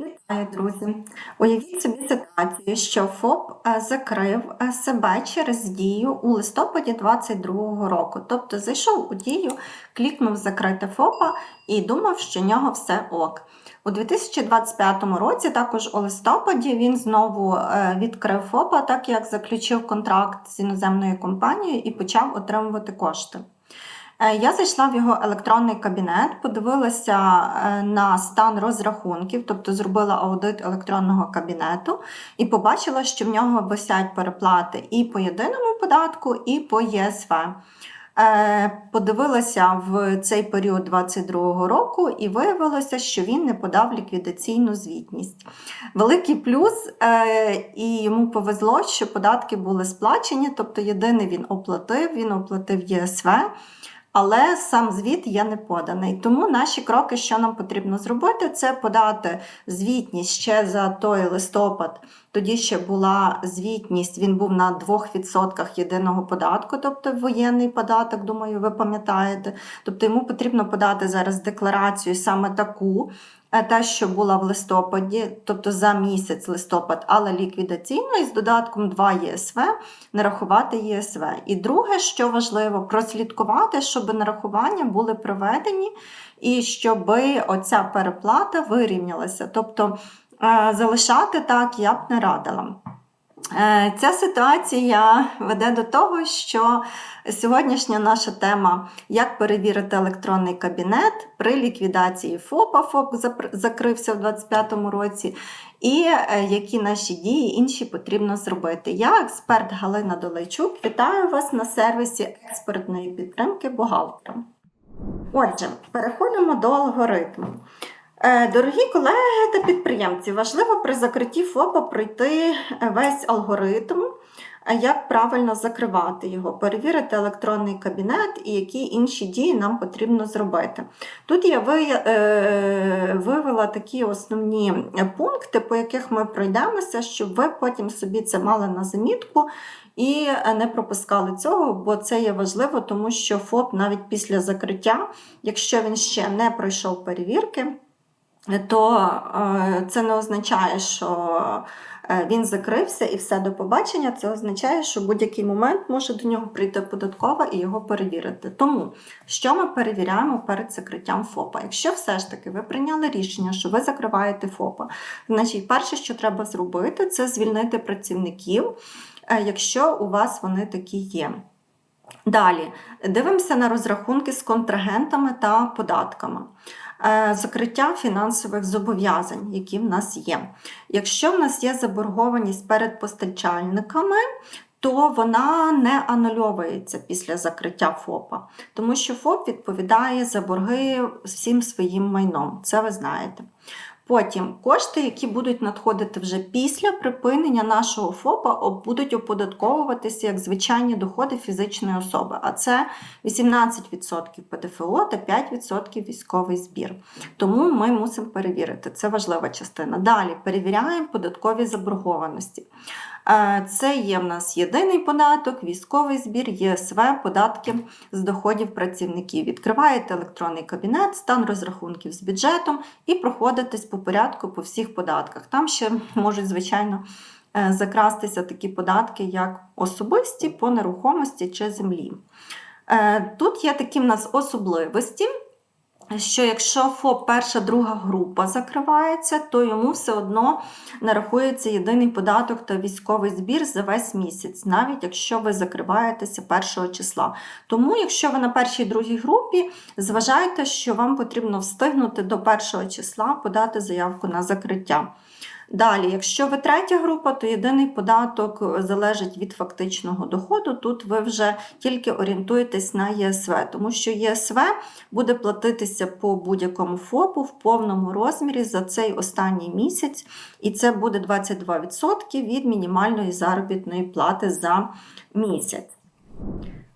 Вітаю, друзі! Уявіть собі ситуацію, що ФОП е, закрив е, себе через дію у листопаді 2022 року. Тобто зайшов у дію, клікнув закрити ФОПа і думав, що в нього все ок. У 2025 році, також у листопаді, він знову е, відкрив ФОПа, так як заключив контракт з іноземною компанією і почав отримувати кошти. Е, Я зайшла в його електронний кабінет, подивилася е, на стан розрахунків, тобто зробила аудит електронного кабінету і побачила, що в нього висять переплати і по єдиному податку, і по ЄСВ. Е, Подивилася в цей період 2022 року і виявилося, що він не подав ліквідаційну звітність. Великий плюс, і йому повезло, що податки були сплачені, тобто єдине він оплатив, він оплатив ЄСВ. Але сам звіт є не поданий. Тому наші кроки, що нам потрібно зробити, це подати звітність ще за той листопад. Тоді ще була звітність, він був на 2% єдиного податку, тобто воєнний податок, думаю, ви пам'ятаєте. Тобто йому потрібно подати зараз декларацію саме таку, е, те, що була в листопаді, тобто за місяць листопад, але ліквідаційно і з додатком 2 ЄСВ нарахувати ЄСВ. І друге, що важливо, прослідкувати, щоб нарахування були проведені і щоб оця переплата вирівнялася. Тобто е, залишати так я б не радила. Е, Ця ситуація веде до того, що сьогоднішня наша тема як перевірити електронний кабінет при ліквідації ФОПа. ФОП закрився в 2025 році, і е, які наші дії інші потрібно зробити. Я, експерт Галина Долайчук, вітаю вас на сервісі експертної підтримки бухгалтера. Отже, переходимо до алгоритму. Е, Дорогі колеги та підприємці, важливо при закритті ФОПа пройти е, весь алгоритм, е, як правильно закривати його, перевірити електронний кабінет і які інші дії нам потрібно зробити. Тут я вивела такі основні пункти, по яких ми пройдемося, щоб ви потім собі це мали на замітку і не пропускали цього, бо це є важливо, тому що ФОП навіть після закриття, якщо він ще не пройшов перевірки, то е, це не означає, що е, він закрився і все до побачення. Це означає, що будь-який момент може до нього прийти податкова і його перевірити. Тому що ми перевіряємо перед закриттям ФОПа? Якщо все ж таки ви прийняли рішення, що ви закриваєте ФОПа, значить, перше, що треба зробити, це звільнити працівників, е, якщо у вас вони такі є. Далі дивимося на розрахунки з контрагентами та податками. Е, Закриття фінансових зобов'язань, які в нас є. Якщо в нас є заборгованість перед постачальниками, то вона не анульовується після закриття ФОПа, тому що ФОП відповідає за борги всім своїм майном. Це ви знаєте. Потім кошти, які будуть надходити вже після припинення нашого ФОПа, будуть оподатковуватися як звичайні доходи фізичної особи, а це 18% ПДФО та 5% військовий збір. Тому ми мусимо перевірити. Це важлива частина. Далі перевіряємо податкові заборгованості. Е, Це є в нас єдиний податок, військовий збір, ЄСВ, податки з доходів працівників. Відкриваєте електронний кабінет, стан розрахунків з бюджетом і проходитесь по порядку по всіх податках. Там ще можуть, звичайно, е, закрастися такі податки, як особисті по нерухомості чи землі. Е, Тут є такі в нас особливості що якщо ФОП перша, друга група закривається, то йому все одно нарахується єдиний податок та військовий збір за весь місяць, навіть якщо ви закриваєтеся першого числа. Тому, якщо ви на першій другій групі, зважайте, що вам потрібно встигнути до першого числа подати заявку на закриття. Далі, якщо ви третя група, то єдиний податок залежить від фактичного доходу. Тут ви вже тільки орієнтуєтесь на ЄСВ, тому що ЄСВ буде платитися по будь-якому ФОПу в повному розмірі за цей останній місяць, і це буде 22% від мінімальної заробітної плати за місяць.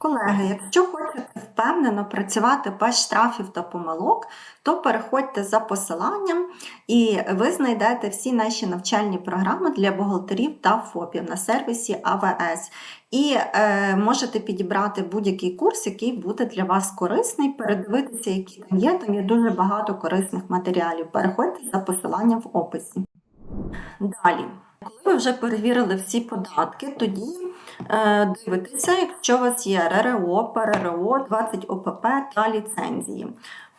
Колеги, якщо хочете впевнено працювати без штрафів та помилок, то переходьте за посиланням і ви знайдете всі наші навчальні програми для бухгалтерів та ФОПів на сервісі АВС. І е, можете підібрати будь-який курс, який буде для вас корисний, передивитися, які там є. Там є дуже багато корисних матеріалів. Переходьте за посиланням в описі. Далі, коли ви вже перевірили всі податки, тоді е, дивитеся, якщо у вас є РРО, ПРРО, 20 ОПП та ліцензії.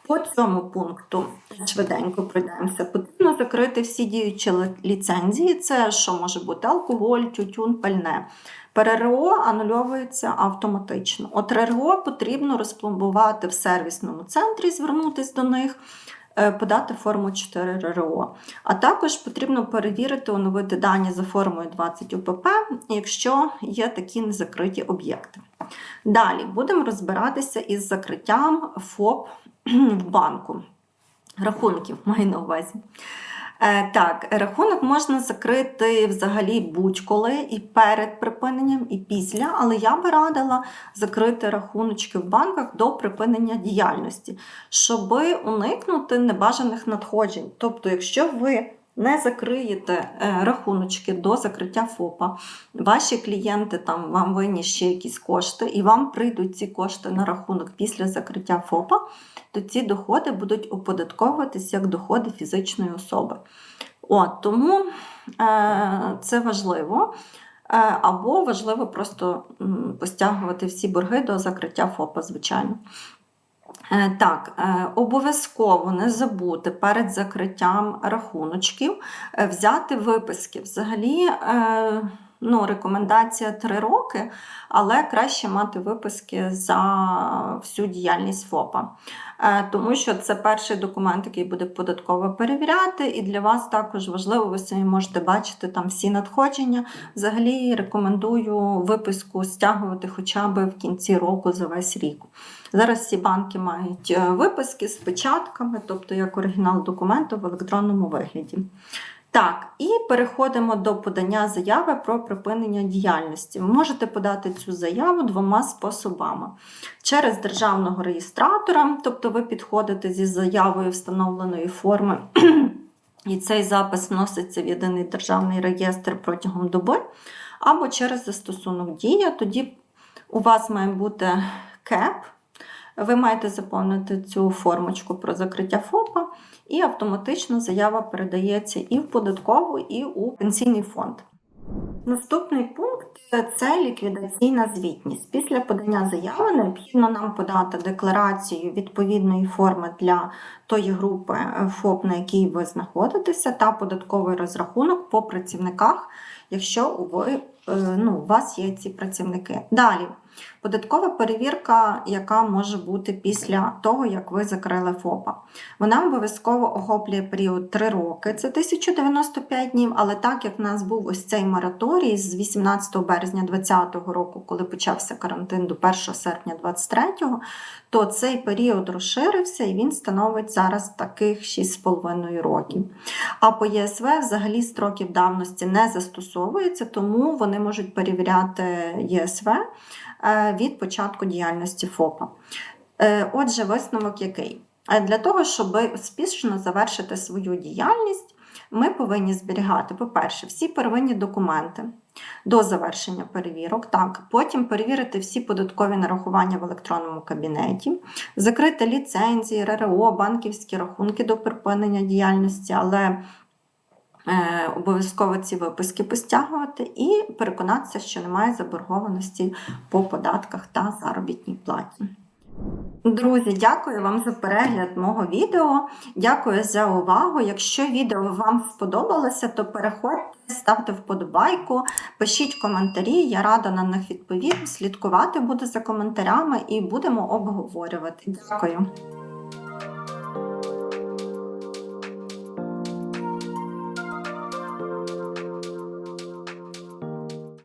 По цьому пункту швиденько пройдемося. Потрібно закрити всі діючі ліцензії. Це що може бути алкоголь, тютюн, пальне. ПРРО анульовується автоматично. От РРО потрібно розпломбувати в сервісному центрі, звернутися до них, подати форму 4 РРО. А також потрібно перевірити, оновити дані за формою 20 УПП, якщо є такі незакриті об'єкти. Далі будемо розбиратися із закриттям ФОП в банку. Рахунків маю на увазі. Е, так, рахунок можна закрити взагалі будь-коли і перед припиненням, і після, але я би радила закрити рахуночки в банках до припинення діяльності, щоб уникнути небажаних надходжень. Тобто, якщо ви не закриєте е, рахуночки до закриття ФОПа, ваші клієнти там вам винні ще якісь кошти, і вам прийдуть ці кошти на рахунок після закриття ФОПа, то ці доходи будуть оподатковуватись як доходи фізичної особи. От, тому е, це важливо. Е, або важливо просто постягувати всі борги до закриття ФОПа, звичайно. Е, Так, е, обов'язково не забути перед закриттям рахуночків е, взяти виписки. Взагалі, ну, рекомендація 3 роки, але краще мати виписки за всю діяльність ФОПа. Е, Тому що це перший документ, який буде податково перевіряти, і для вас також важливо, ви самі можете бачити там всі надходження. Взагалі рекомендую виписку стягувати хоча б в кінці року за весь рік. Зараз всі банки мають е, виписки з печатками, тобто як оригінал документу в електронному вигляді. Так, і переходимо до подання заяви про припинення діяльності. Ви можете подати цю заяву двома способами: через державного реєстратора, тобто ви підходите зі заявою встановленої форми, і цей запис вноситься в єдиний державний реєстр протягом доби, або через застосунок Дія. Тоді у вас має бути КЕП. Ви маєте заповнити цю формочку про закриття ФОПа, і автоматично заява передається і в податкову, і у пенсійний фонд. Наступний пункт це ліквідаційна звітність. Після подання заяви необхідно нам подати декларацію відповідної форми для тої групи ФОП, на якій ви знаходитеся, та податковий розрахунок по працівниках, якщо ви, е, ну, у вас є ці працівники. Далі. Податкова перевірка, яка може бути після того, як ви закрили ФОПа. Вона обов'язково охоплює період 3 роки, це 1095 днів, але так як в нас був ось цей мораторій з 18 березня 2020 року, коли почався карантин до 1 серпня 2023, то цей період розширився і він становить зараз таких 6,5 років. А по ЄСВ взагалі строків давності не застосовується, тому вони можуть перевіряти ЄСВ від початку діяльності ФОПа. Е, Отже, висновок який? Е, Для того, щоб успішно завершити свою діяльність, ми повинні зберігати, по-перше, всі первинні документи до завершення перевірок. Так, потім перевірити всі податкові нарахування в електронному кабінеті, закрити ліцензії, РРО, банківські рахунки до припинення діяльності, але е, обов'язково ці виписки постягувати і переконатися, що немає заборгованості по податках та заробітній платі. Друзі, дякую вам за перегляд мого відео. Дякую за увагу. Якщо відео вам сподобалося, то переходьте, ставте вподобайку, пишіть коментарі, я рада на них відповім. Слідкувати буду за коментарями і будемо обговорювати. Дякую.